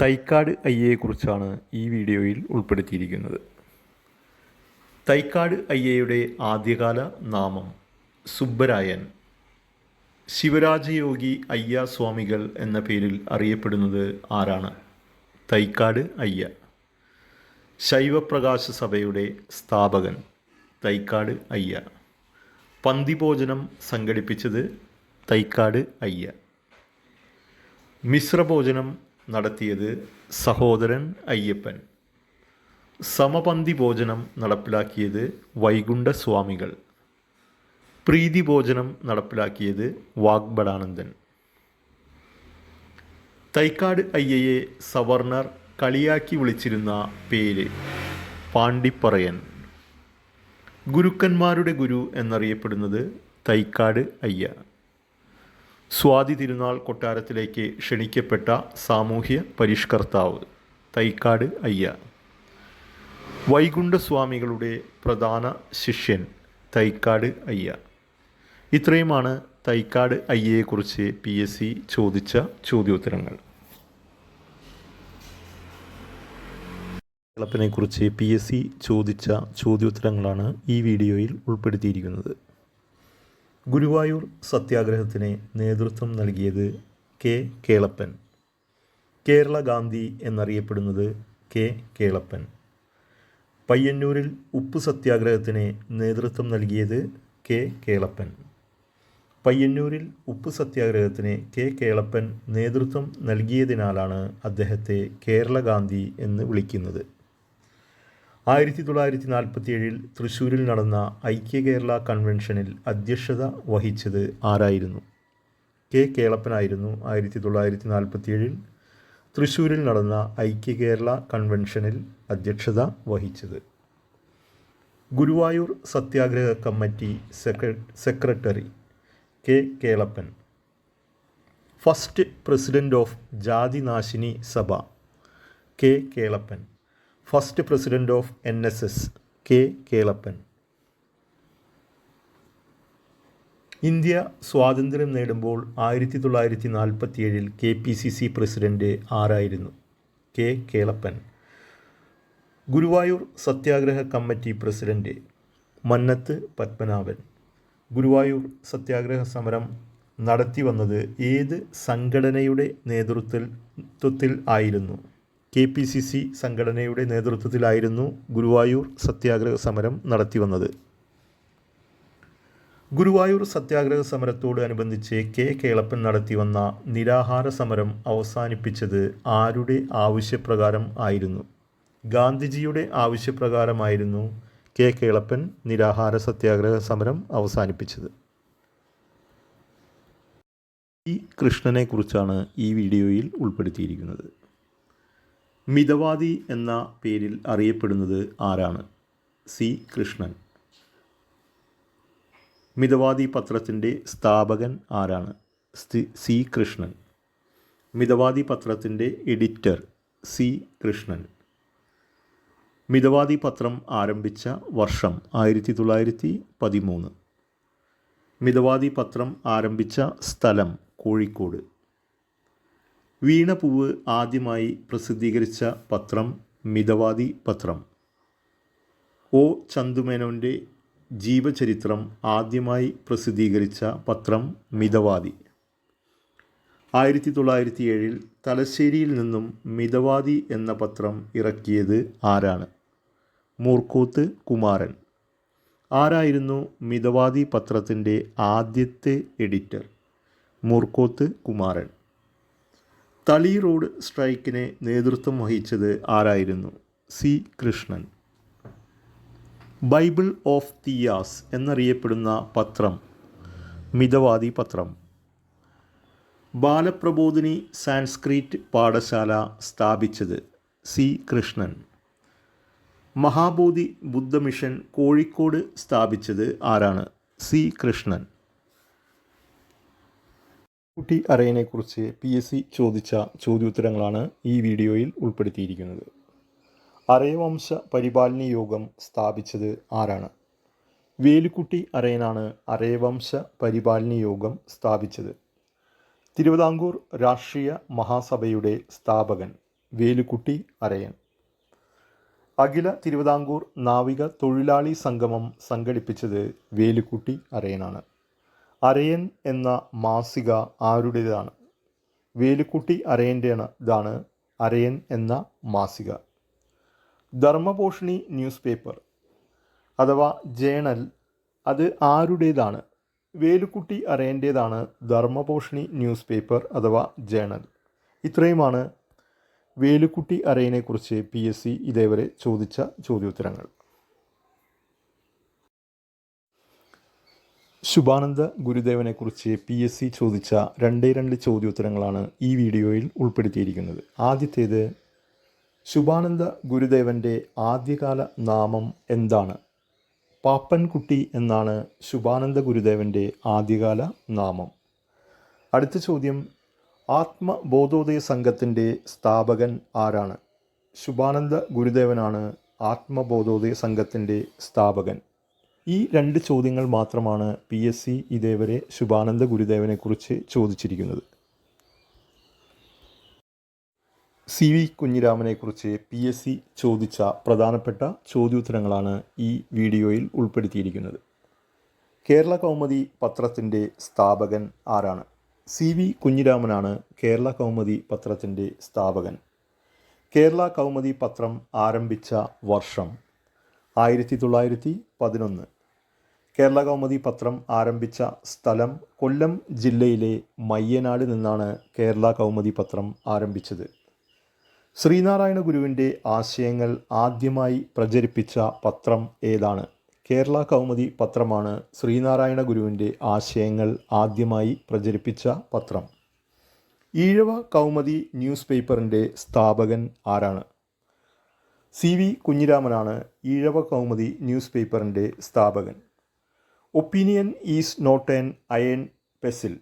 തൈക്കാട് അയ്യയെക്കുറിച്ചാണ് ഈ വീഡിയോയിൽ ഉൾപ്പെടുത്തിയിരിക്കുന്നത്. തൈക്കാട് അയ്യയുടെ ആദ്യകാല നാമം സുബ്ബരായൻ. ശിവരാജയോഗി അയ്യ സ്വാമികൾ എന്ന പേരിൽ അറിയപ്പെടുന്നത് ആരാണ്? തൈക്കാട് അയ്യ. ശൈവപ്രകാശ സഭയുടെ സ്ഥാപകൻ തൈക്കാട് അയ്യ. പന്തിഭോജനം സംഘടിപ്പിച്ചത് തൈക്കാട് അയ്യ. മിശ്രഭോജനം നടത്തിയത് സഹോദരൻ അയ്യപ്പൻ. സമപന്തി ഭോജനം നടപ്പിലാക്കിയത് പ്രീതി ഭോജനം നടപ്പിലാക്കിയത് വാഗ്ബടാനന്ദൻ തൈക്കാട് അയ്യയെ സവർണർ കളിയാക്കി വിളിച്ചിരുന്ന പേര് പാണ്ടിപ്പറയൻ. ഗുരുക്കന്മാരുടെ ഗുരു എന്നറിയപ്പെടുന്നത് തൈക്കാട് അയ്യ. സ്വാതി തിരുനാൾ കൊട്ടാരത്തിലേക്ക് ക്ഷണിക്കപ്പെട്ട സാമൂഹ്യ പരിഷ്കർത്താവ് തൈക്കാട് അയ്യ. വൈകുണ്ഠസ്വാമികളുടെ പ്രധാന ശിഷ്യൻ തൈക്കാട് അയ്യ. ഇത്രയുമാണ് തൈക്കാട് അയ്യയെക്കുറിച്ച് പി എസ് സി ചോദിച്ച ചോദ്യോത്തരങ്ങൾ. കേളപ്പനെക്കുറിച്ച് പി എസ് സി ചോദിച്ച ചോദ്യോത്തരങ്ങളാണ് ഈ വീഡിയോയിൽ ഉൾപ്പെടുത്തിയിരിക്കുന്നത്. ഗുരുവായൂർ സത്യാഗ്രഹത്തിന് നേതൃത്വം നൽകിയത് കെ കേളപ്പൻ. കേരള ഗാന്ധി എന്നറിയപ്പെടുന്നത് കെ കേളപ്പൻ. പയ്യന്നൂരിൽ ഉപ്പ് സത്യാഗ്രഹത്തിന് നേതൃത്വം നൽകിയത് കെ കേളപ്പൻ. പയ്യന്നൂരിൽ ഉപ്പ് സത്യാഗ്രഹത്തിന് കെ കേളപ്പൻ നേതൃത്വം നൽകിയതിനാലാണ് അദ്ദേഹത്തെ കേരള ഗാന്ധി എന്ന് വിളിക്കുന്നത്. ആയിരത്തി തൊള്ളായിരത്തി നാൽപ്പത്തിയേഴിൽ തൃശ്ശൂരിൽ നടന്ന ഐക്യ കേരള കൺവെൻഷനിൽ അധ്യക്ഷത വഹിച്ചത് ആരായിരുന്നു? കെ. കേളപ്പനായിരുന്നു. ആയിരത്തി തൊള്ളായിരത്തി നാൽപ്പത്തിയേഴിൽ തൃശ്ശൂരിൽ നടന്ന ഐക്യ കേരള കൺവെൻഷനിൽ അധ്യക്ഷത വഹിച്ചത്. Guruvayur Satyagraha committee സെക്ര secretary K. Kelappan. First president of Jathinashini Sabha K. Kelappan. First president of N S S K Kelappan. India സ്വാതന്ത്ര്യം നേടുമ്പോൾ ആയിരത്തി തൊള്ളായിരത്തി നാൽപ്പത്തിയേഴിൽ K P C C president ആരായിരുന്നു? K Kelappan. Guruvayur Satyagraha committee president Mannath Padmanabhan. Guruvayur Satyagraha സമരം നടത്തി വന്നത് ഏത് സംഘടനയുടെ നേതൃത്വത്തിൽ ആയിരുന്നു? കെ പി സി സി സംഘടനയുടെ നേതൃത്വത്തിലായിരുന്നു ഗുരുവായൂർ സത്യാഗ്രഹ സമരം നടത്തി വന്നത് ഗുരുവായൂർ സത്യാഗ്രഹ സമരത്തോട് അനുബന്ധിച്ച് കെ കേളപ്പൻ നടത്തി വന്ന നിരാഹാര സമരം അവസാനിപ്പിച്ചത് ആരുടെ ആവശ്യപ്രകാരം ആയിരുന്നു? ഗാന്ധിജിയുടെ ആവശ്യപ്രകാരമായിരുന്നു കെ കേളപ്പൻ നിരാഹാര സത്യാഗ്രഹ സമരം അവസാനിപ്പിച്ചത്. ഈ കൃഷ്ണനെക്കുറിച്ചാണ് ഈ വീഡിയോയിൽ ഉൾപ്പെടുത്തിയിരിക്കുന്നത്. മിതവാദി എന്ന പേരിൽ അറിയപ്പെടുന്നത് ആരാണ്? സി. കൃഷ്ണൻ. മിതവാദി പത്രത്തിന്റെ സ്ഥാപകൻ ആരാണ്? സി. കൃഷ്ണൻ. മിതവാദി പത്രത്തിന്റെ എഡിറ്റർ സി. കൃഷ്ണൻ. മിതവാദി പത്രം ആരംഭിച്ച വർഷം ആയിരത്തി തൊള്ളായിരത്തി പതിമൂന്ന് മിതവാദി പത്രം ആരംഭിച്ച സ്ഥലം കോഴിക്കോട്. വീണപൂവ് ആദ്യമായി പ്രസിദ്ധീകരിച്ച പത്രം മിതവാദി പത്രം. ഒ. ചന്തുമേനോന്റെ ജീവചരിത്രം ആദ്യമായി പ്രസിദ്ധീകരിച്ച പത്രം മിതവാദി. ആയിരത്തി തൊള്ളായിരത്തി ഏഴിൽ തലശ്ശേരിയിൽ നിന്നും മിതവാദി എന്ന പത്രം ഇറക്കിയത് ആരാണ്? മൂർക്കൂത്ത് കുമാരൻ. ആരായിരുന്നു മിതവാദി പത്രത്തിന്റെ ആദ്യത്തെ എഡിറ്റർ? മൂർക്കോത്ത് കുമാരൻ. തളി റോഡ് സ്ട്രൈക്കിന് നേതൃത്വം വഹിച്ചത് ആരായിരുന്നു? C. Krishnan. Bible of Thiyyas എന്നറിയപ്പെടുന്ന പത്രം. മിതവാദി പത്രം. ബാലപ്രബോധിനി സാൻസ്ക്രിറ്റ് പാഠശാല സ്ഥാപിച്ചത് സി. കൃഷ്ണൻ. മഹാബോധി ബുദ്ധമിഷൻ കോഴിക്കോട് സ്ഥാപിച്ചത് ആരാണ്? സി. കൃഷ്ണൻ. കുട്ടി അറയിനെക്കുറിച്ച് പി എസ് സി ചോദിച്ച ചോദ്യോത്തരങ്ങളാണ് ഈ വീഡിയോയിൽ ഉൾപ്പെടുത്തിയിരിക്കുന്നത്. അറയവംശ പരിപാലന യോഗം സ്ഥാപിച്ചത് ആരാണ്? വേലുക്കുട്ടി അറയനാണ് അറയവംശ പരിപാലന യോഗം സ്ഥാപിച്ചത്. തിരുവിതാംകൂർ രാഷ്ട്രീയ മഹാസഭയുടെ സ്ഥാപകൻ വേലുക്കുട്ടി അരയൻ അഖില തിരുവിതാംകൂർ നാവിക തൊഴിലാളി സംഗമം സംഘടിപ്പിച്ചത് വേലുക്കുട്ടി അരയനാണ് അരയൻ എന്ന മാസിക ആരുടേതാണ്? വേലുക്കുട്ടി അരയന്റെയാണ് ഇതാണ് അരയൻ എന്ന മാസിക. ധർമ്മപോഷിണി ന്യൂസ് പേപ്പർ അഥവാ ജേണൽ അത് ആരുടേതാണ്? വേലുക്കുട്ടി അരയന്റേതാണ് ധർമ്മപോഷിണി ന്യൂസ് പേപ്പർ അഥവാ ജേണൽ. ഇത്രയുമാണ് വേലുക്കുട്ടി അരയനെക്കുറിച്ച് പി എസ് സി ഇതേവരെ ചോദിച്ച ചോദ്യോത്തരങ്ങൾ. ശുഭാനന്ദ ഗുരുദേവനെക്കുറിച്ച് പി എസ് സി ചോദിച്ച രണ്ടേ രണ്ട് ചോദ്യോത്തരങ്ങളാണ് ഈ വീഡിയോയിൽ ഉൾപ്പെടുത്തിയിരിക്കുന്നത്. ആദ്യത്തേത് ശുഭാനന്ദ ഗുരുദേവന്റെ ആദ്യകാല നാമം എന്താണ്? പാപ്പൻകുട്ടി എന്നാണ് ശുഭാനന്ദ ഗുരുദേവന്റെ ആദ്യകാല നാമം. അടുത്ത ചോദ്യം ആത്മബോധോദയ സംഘത്തിന്റെ സ്ഥാപകൻ ആരാണ്? ശുഭാനന്ദ ഗുരുദേവനാണ് ആത്മബോധോദയ സംഘത്തിന്റെ സ്ഥാപകൻ. ഈ രണ്ട് ചോദ്യങ്ങൾ മാത്രമാണ് പി എസ് സി ഇതേവരെ ശുഭാനന്ദ ഗുരുദേവനെക്കുറിച്ച് ചോദിച്ചിരിക്കുന്നത്. സി വി കുഞ്ഞിരാമനെക്കുറിച്ച് പി എസ് സി ചോദിച്ച പ്രധാനപ്പെട്ട ചോദ്യോത്തരങ്ങളാണ് ഈ വീഡിയോയിൽ ഉൾപ്പെടുത്തിയിരിക്കുന്നത്. കേരള കൗമുദി പത്രത്തിന്റെ സ്ഥാപകൻ ആരാണ്? സി വി കുഞ്ഞിരാമനാണ് കേരള കൗമുദി പത്രത്തിന്റെ സ്ഥാപകൻ. കേരള കൗമുദി പത്രം ആരംഭിച്ച വർഷം ആയിരത്തി തൊള്ളായിരത്തി പതിനൊന്ന്. കേരള കൗമുദി പത്രം ആരംഭിച്ച സ്ഥലം കൊല്ലം ജില്ലയിലെ മയ്യനാട് നിന്നാണ് കേരള കൗമുദി പത്രം ആരംഭിച്ചത്. ശ്രീനാരായണ ഗുരുവിന്റെ ആശയങ്ങൾ ആദ്യമായി പ്രചരിപ്പിച്ച പത്രം ഏതാണ്? കേരള കൗമുദി പത്രമാണ് ശ്രീനാരായണ ഗുരുവിന്റെ ആശയങ്ങൾ ആദ്യമായി പ്രചരിപ്പിച്ച പത്രം. ഈഴവ കൗമുദി ന്യൂസ് പേപ്പറിന്റെ സ്ഥാപകൻ ആരാണ്? സി വി കുഞ്ഞിരാമനാണ് ഈഴവ കൗമുദി ന്യൂസ് പേപ്പറിന്റെ സ്ഥാപകൻ. Opinion is not an iron pestle.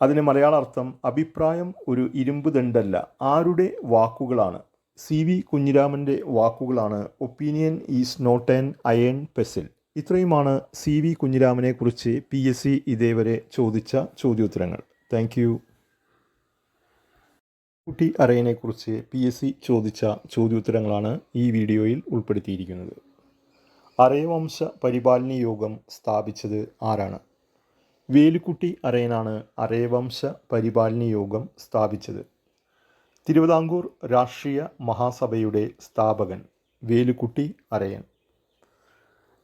അതിന് മലയാള അർത്ഥം അഭിപ്രായം ഒരു ഇരുമ്പ് ദണ്ടല്ല ആരുടെ വാക്കുകളാണ്? സി വി കുഞ്ഞിരാമന്റെ വാക്കുകളാണ് opinion is not an iron pestle. ഇത്രയുമാണ് സി വി കുഞ്ഞിരാമനെക്കുറിച്ച് പി എസ് സി ഇതേവരെ ചോദിച്ച ചോദ്യോത്തരങ്ങൾ. താങ്ക് യു കുട്ടി അറയനെക്കുറിച്ച് പി എസ് സി ചോദിച്ച ചോദ്യോത്തരങ്ങളാണ് ഈ വീഡിയോയിൽ ഉൾപ്പെടുത്തിയിരിക്കുന്നത്. അറയവംശ പരിപാലന യോഗം സ്ഥാപിച്ചത് ആരാണ്? വേലുക്കുട്ടി അരയനാണ് അരയവംശ പരിപാലന യോഗം സ്ഥാപിച്ചത്. തിരുവിതാംകൂർ രാഷ്ട്രീയ മഹാസഭയുടെ സ്ഥാപകൻ വേലുക്കുട്ടി അരയൻ.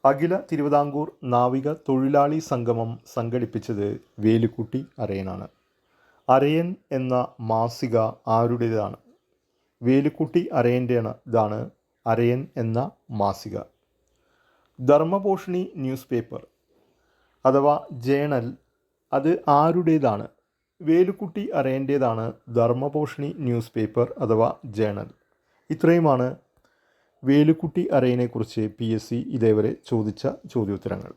അഖില തിരുവിതാംകൂർ നാവിക തൊഴിലാളി സംഗമം സംഘടിപ്പിച്ചത് വേലുക്കുട്ടി അരയനാണ്. അരയൻ എന്ന മാസിക ആരുടേതാണ്? വേലുക്കുട്ടി അരയന്റെയാണ് ഇതാണ് അരയൻ എന്ന മാസിക. ധർമ്മപോഷിണി ന്യൂസ് പേപ്പർ അഥവാ ജേണൽ അത് ആരുടേതാണ്? വേലുക്കുട്ടി അറിയേണ്ടതാണ് ധർമ്മഭൂഷണി ന്യൂസ് പേപ്പർ അഥവാ ജേണൽ. ഇത്രയുമാണ് വേലുക്കുട്ടി അരയനെക്കുറിച്ച് പി എസ് സി ഇതേവരെ ചോദിച്ച ചോദ്യോത്തരങ്ങൾ.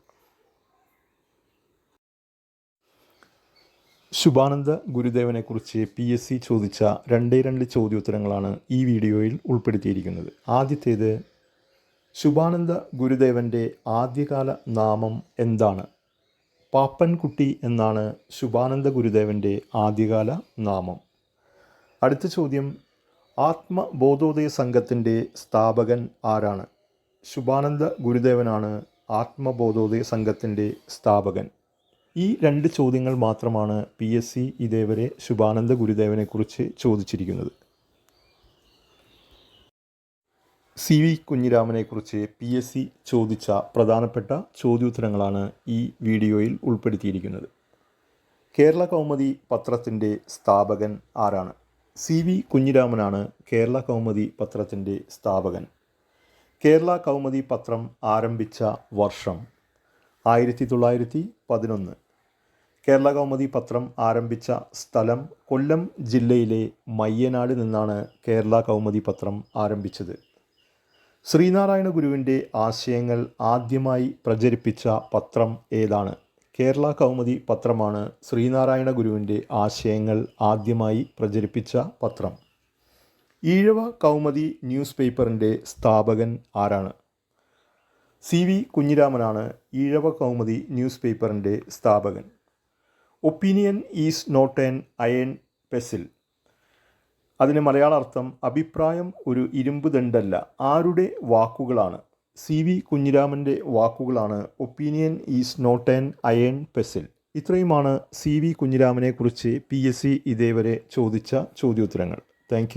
ശുഭാനന്ദ ഗുരുദേവനെക്കുറിച്ച് പി എസ് സി ചോദിച്ച രണ്ടേ രണ്ട് ചോദ്യോത്തരങ്ങളാണ് ഈ വീഡിയോയിൽ ഉൾപ്പെടുത്തിയിരിക്കുന്നത്. ആദ്യത്തേത് ശുഭാനന്ദ ഗുരുദേവന്റെ ആദ്യകാല നാമം എന്താണ്? പാപ്പൻകുട്ടി എന്നാണ് ശുഭാനന്ദ ഗുരുദേവന്റെ ആദ്യകാല നാമം. അടുത്ത ചോദ്യം ആത്മബോധോദയ സംഘത്തിന്റെ സ്ഥാപകൻ ആരാണ്? ശുഭാനന്ദ ഗുരുദേവനാണ് ആത്മബോധോദയ സംഘത്തിന്റെ സ്ഥാപകൻ. ഈ രണ്ട് ചോദ്യങ്ങൾ മാത്രമാണ് പി എസ് സി ഇതേവരെ ശുഭാനന്ദ ഗുരുദേവനെക്കുറിച്ച് ചോദിച്ചിരിക്കുന്നത്. സി വി കുഞ്ഞിരാമനെക്കുറിച്ച് പി എസ് സി ചോദിച്ച പ്രധാനപ്പെട്ട ചോദ്യോത്തരങ്ങളാണ് ഈ വീഡിയോയിൽ ഉൾപ്പെടുത്തിയിരിക്കുന്നത്. കേരള കൗമുദി പത്രത്തിന്റെ സ്ഥാപകൻ ആരാണ്? സി വി കുഞ്ഞിരാമനാണ് കേരള കൗമുദി പത്രത്തിന്റെ സ്ഥാപകൻ. കേരള കൗമുദി പത്രം ആരംഭിച്ച വർഷം ആയിരത്തി തൊള്ളായിരത്തി പതിനൊന്ന്. കേരള കൗമുദി പത്രം ആരംഭിച്ച സ്ഥലം കൊല്ലം ജില്ലയിലെ മയ്യനാട് നിന്നാണ് കേരള കൗമുദി പത്രം ആരംഭിച്ചത്. ശ്രീനാരായണ ഗുരുവിന്റെ ആശയങ്ങൾ ആദ്യമായി പ്രചരിപ്പിച്ച പത്രം ഏതാണ്? കേരള കൗമുദി പത്രമാണ് ശ്രീനാരായണ ഗുരുവിന്റെ ആശയങ്ങൾ ആദ്യമായി പ്രചരിപ്പിച്ച പത്രം. ഈഴവ കൗമുദി ന്യൂസ് പേപ്പറിന്റെ സ്ഥാപകൻ ആരാണ്? സി വി കുഞ്ഞിരാമനാണ് ഈഴവ കൗമുദി ന്യൂസ് പേപ്പറിന്റെ സ്ഥാപകൻ. Opinion is not an iron pestle. അതിന് മലയാള അർത്ഥം അഭിപ്രായം ഒരു ഇരുമ്പ് ദണ്ടല്ല ആരുടെ വാക്കുകളാണ്? സി വി കുഞ്ഞിരാമന്റെ വാക്കുകളാണ് opinion is not an iron pestle. ഇത്രയുമാണ് സി വി കുഞ്ഞിരാമനെക്കുറിച്ച് പി എസ് സി ഇതേവരെ ചോദിച്ച ചോദ്യോത്തരങ്ങൾ. താങ്ക്